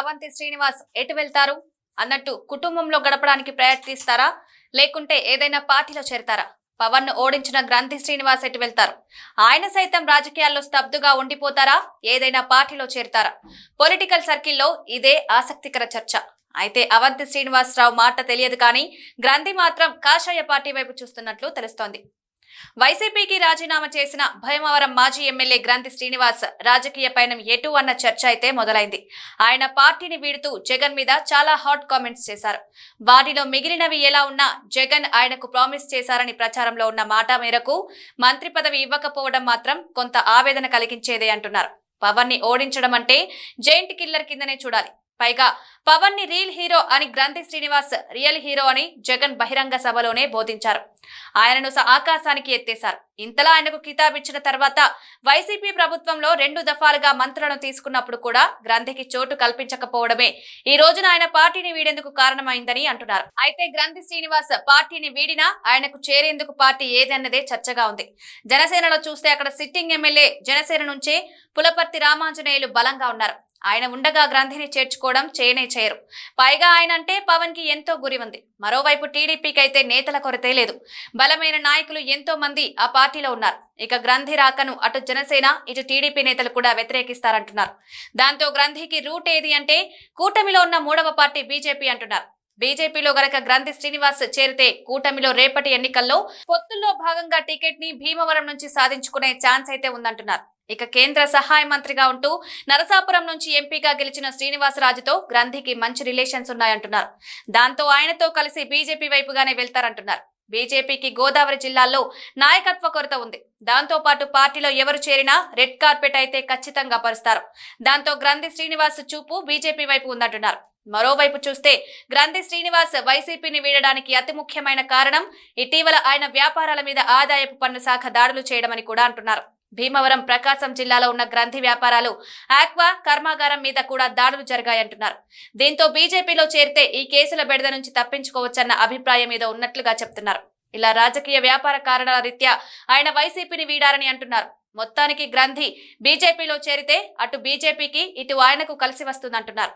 అవంతి శ్రీనివాస్ ఎటు వెళ్తారు? అన్నట్టు కుటుంబంలో గడపడానికి ప్రయత్నిస్తారా? లేకుంటే ఏదైనా పార్టీలో చేరతారా? పవన్ను ఓడించిన గ్రంథి శ్రీనివాస్ ఎటు వెళ్తారు? ఆయన సైతం రాజకీయాల్లో స్తబ్దుగా ఉండిపోతారా? ఏదైనా పార్టీలో చేరతారా? పొలిటికల్ సర్కిల్లో ఇదే ఆసక్తికర చర్చ. అయితే అవంతి శ్రీనివాసరావు మాట తెలియదు కానీ గ్రంథి మాత్రం కాషాయ పార్టీ వైపు చూస్తున్నట్లు తెలుస్తోంది. వైసీపీకి రాజీనామా చేసిన భయమవరం మాజీ ఎమ్మెల్యే గ్రంథి శ్రీనివాస్ రాజకీయ పయనం ఎటు అన్న చర్చ అయితే మొదలైంది. ఆయన పార్టీని వీడుతూ జగన్ మీద చాలా హాట్ కామెంట్స్ చేశారు. వాటిలో మిగిలినవి ఎలా ఉన్నా జగన్ ఆయనకు ప్రామిస్ చేశారని ప్రచారంలో ఉన్న మాట మేరకు మంత్రి పదవి ఇవ్వకపోవడం మాత్రం కొంత ఆవేదన కలిగించేదే అంటున్నారు. పవన్ని ఓడించడం అంటే జైంట్ కిల్లర్ కిందనే చూడాలి. పైగా పవన్ని రియల్ హీరో అని గ్రంథి శ్రీనివాస్ రియల్ హీరో అని జగన్ బహిరంగ సభలోనే బోధించారు. ఆయనను స- ఆకాశానికి ఎత్తేశారు. ఇంతలా ఆయనకు కితాబ్ ఇచ్చిన తర్వాత వైసీపీ ప్రభుత్వంలో రెండు దఫాలుగా మంత్రులను తీసుకున్నప్పుడు కూడా గ్రంథికి చోటు కల్పించకపోవడమే ఈ రోజున ఆయన పార్టీని వీడేందుకు కారణమైందని అంటున్నారు. అయితే గ్రంథి శ్రీనివాస్ పార్టీని వీడినా ఆయనకు చేరేందుకు పార్టీ ఏదన్నదే చర్చగా ఉంది. జనసేనలో చూస్తే అక్కడ సిట్టింగ్ ఎమ్మెల్యే జనసేన నుంచే పులపర్తి రామాంజనేయులు బలంగా ఉన్నారు. ఆయన ఉండగా గ్రంథిని చేర్చుకోవడం చేయనే చేయరు. పైగా ఆయన అంటే పవన్కి ఎంతో గురి ఉంది మరోవైపు టీడీపీకి అయితే నేతల కొరతే లేదు. బలమైన నాయకులు ఎంతో మంది ఆ పార్టీలో ఉన్నారు. ఇక గ్రంథి రాకను అటు జనసేన ఇటు టీడీపీ నేతలు కూడా వ్యతిరేకిస్తారంటున్నారు. దాంతో గ్రంథికి రూట్ ఏది అంటే కూటమిలో ఉన్న మూడవ పార్టీ బీజేపీ అంటున్నారు. బీజేపీలో గనక గ్రంథి శ్రీనివాస్ చేరితే కూటమిలో రేపటి ఎన్నికల్లో పొత్తుల్లో భాగంగా టికెట్ని భీమవరం నుంచి సాధించుకునే ఛాన్స్ అయితే ఉందంటున్నారు. ఇక కేంద్ర సహాయ మంత్రిగా ఉంటూ నరసాపురం నుంచి ఎంపీగా గెలిచిన శ్రీనివాసరాజుతో గ్రంథికి మంచి రిలేషన్స్ ఉన్నాయంటున్నారు. దాంతో ఆయనతో కలిసి బీజేపీ వైపుగానే వెళ్తారంటున్నారు. బీజేపీకి గోదావరి జిల్లాల్లో నాయకత్వ కొరత ఉంది. దాంతో పాటు పార్టీలో ఎవరు చేరినా రెడ్ కార్పెట్ అయితే ఖచ్చితంగా పరుస్తారు. దాంతో గ్రంథి శ్రీనివాస్ చూపు బీజేపీ వైపు ఉందంటున్నారు. మరోవైపు చూస్తే గ్రంథి శ్రీనివాస్ వైసీపీని వీడడానికి అతి ముఖ్యమైన కారణం ఇటీవల ఆయన వ్యాపారాల మీద ఆదాయపు పన్ను శాఖ దాడులు చేయడమని కూడా అంటున్నారు. భీమవరం ప్రకాశం జిల్లాలో ఉన్న గ్రంథి వ్యాపారాలు ఆక్వా కర్మాగారం మీద కూడా దాడులు జరిగాయంటున్నారు. దీంతో బీజేపీలో చేరితే ఈ కేసుల బెడద నుంచి తప్పించుకోవచ్చన్న అభిప్రాయం ఏదో ఉన్నట్లుగా చెప్తున్నారు. ఇలా రాజకీయ వ్యాపార కారణాల రీత్యా ఆయన వైసీపీని వీడారని అంటున్నారు. మొత్తానికి గ్రంథి బీజేపీలో చేరితే అటు బీజేపీకి ఇటు ఆయనకు కలిసి వస్తుందంటున్నారు.